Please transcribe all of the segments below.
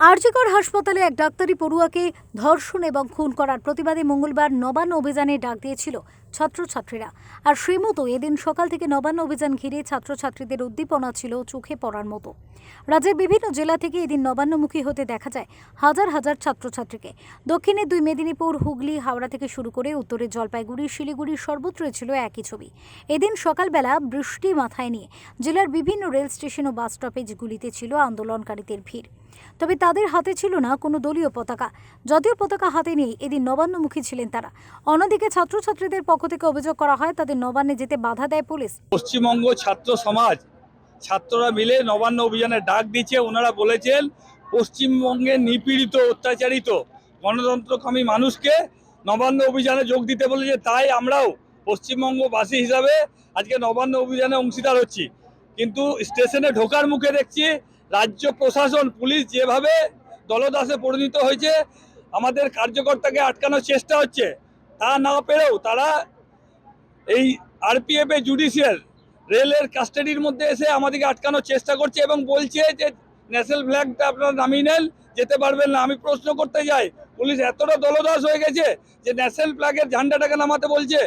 আরজিকর হাসপাতালে এক ডাক্তারি পড়ুয়াকে ধর্ষণ এবং খুন করার প্রতিবাদে মঙ্গলবার নবান্ন অভিযানে ডাক দিয়েছিল ছাত্রছাত্রীরা। আর সেই মতো এদিন সকাল থেকে নবান্ন অভিযান ঘিরে ছাত্রছাত্রীদের উদ্দীপনা ছিল চোখে পড়ার মতো। রাজ্যের বিভিন্ন জেলা থেকে এদিন নবান্নমুখী হতে দেখা যায় হাজার হাজার ছাত্রছাত্রীকে। দক্ষিণে দুই মেদিনীপুর, হুগলি, হাওড়া থেকে শুরু করে উত্তরে জলপাইগুড়ি, শিলিগুড়ি সর্বত্রই ছিল একই ছবি। এদিন সকালবেলা বৃষ্টি মাথায় নিয়ে জেলার বিভিন্ন রেল স্টেশন ও বাস স্টপেজগুলিতে ছিল আন্দোলনকারীদের ভিড়। তবে তাদের হাতে ছিল না কোনো দলীয় পতাকা। যদিও পতাকা হাতে নিয়ে এদিন নবান্নমুখী ছিলেন তারা। অন্যদিকে ছাত্রছাত্রীদের পক্ষ থেকে অভিযোগ করা হয়, তাদের নবান্নে যেতে বাধা দেয় পুলিশ। পশ্চিমবঙ্গ ছাত্র সমাজ, ছাত্ররা মিলে নবান্ন অভিযানে ডাক দিচ্ছে ওনারা বলেছেন, পশ্চিমবঙ্গে নিপীড়িত, অত্যাচারিত, গণতন্ত্রকামী মানুষকে নবান্ন অভিযানে যোগ দিতে বলেছে। তাই আমরাও পশ্চিমবঙ্গবাসী হিসাবে আজকে নবান্ন অভিযানে অংশীদার হচ্ছি। কিন্তু স্টেশনে ঢোকার মুখে দেখছি রাজ্য প্রশাসন, পুলিশ যেভাবে দলদাসে পরিণত হয়েছে, আমাদের কার্যকর্তাকে আটকানোর চেষ্টা হচ্ছে, তা না পেরেও তারা এই আরপিএফ এ জুডিশিয়াল রেলের কাস্টাডির মধ্যে এসে আমাদেরকে আটকানোর চেষ্টা করছে এবং বলছে যে ন্যাশনাল ফ্ল্যাগটা আপনারা নামিয়ে নেন, যেতে পারবেন না। আমি প্রশ্ন করতে যাই পুলিশ এতটা দলদাস হয়ে গেছে যে ন্যাশনাল ফ্ল্যাগের ঝান্ডাটাকে নামাতে বলছে?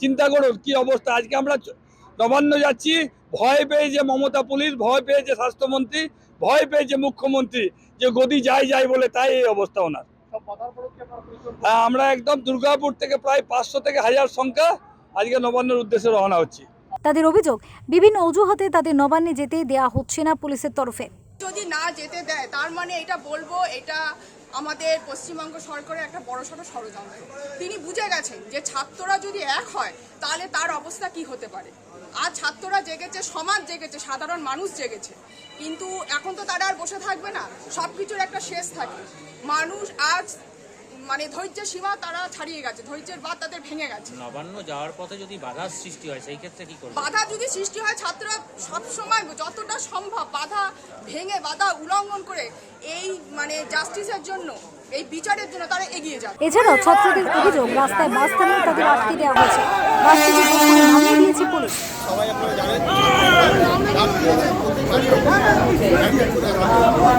চিন্তা করুন, কি অবস্থা? আজকে আমরা নবান্ন যাচ্ছি। ভয় পেয়েছে মমতা পুলিশ ভয় পেয়েছে স্বাস্থ্যমন্ত্রী ভয় পেয়েছে মুখ্যমন্ত্রী যে গদি যায় যায় বলে তাই এই অবস্থা ওনার। হ্যাঁ আমরা একদম দুর্গাপুর থেকে প্রায় পাঁচশো থেকে হাজার সংখ্যা আজকে নবান্নের উদ্দেশ্যে রওনা হচ্ছি। তাদের অভিযোগ বিভিন্ন অজুহাতে তাদের নবান্নে যেতে দেয়া হচ্ছে না পুলিশের তরফে। যদি না যেতে দেয় তার মানে এটা বলব এটা আমাদের পশ্চিমবঙ্গ সরকারের একটা বড় সড়ো ষড়যন্ত্র। তিনি বুঝে গেছেন যে ছাত্ররা যদি এক হয়, তাহলে তার অবস্থা কি হতে পারে? আর ছাত্ররা জেগেছে, সমাজ জেগেছে, সাধারণ মানুষ জেগেছে। কিন্তু এখন তো তারা আর বসে থাকবে না। সব কিছুর একটা শেষ থাকে। মানুষ আজ মানে ধৈর্যের সীমা তারা ছাড়িয়ে গেছে ধৈর্যের বাদ তাদের ভেঙে গেছে। নবান্ন যাওয়ার পথে যদি বাধার সৃষ্টি হয় সেই ক্ষেত্রে কি করবে? বাধা যদি সৃষ্টি হয় ছাত্ররা সবসময় যতটা সম্ভব বাধা ভেঙে বাধা উল্লঙ্ঘন করে এই মানে জাস্টিসের জন্য এই বিচারের জন্য তারা এগিয়ে যাবে। এছাড়াও ছাত্রদের অভিযোগ রাস্তায় বাস থামিয়ে তাদের আটকে দেওয়া হয়েছে। বাসটি নামিয়ে দিয়েছে পুলিশ। সবাই আপনারা জানেন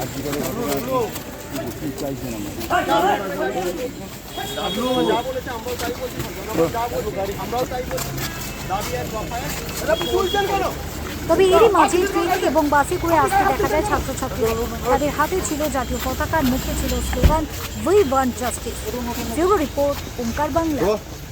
এক দফায় এটা তুলছেন কেন তবে এরই মাঝে ট্রেন এবং বাসে করে আসতে দেখা যায় ছাত্রছাত্রীরা। তাদের হাতে ছিল জাতীয় পতাকা মুখে ছিল slogan we want justice report Onkar Bangla.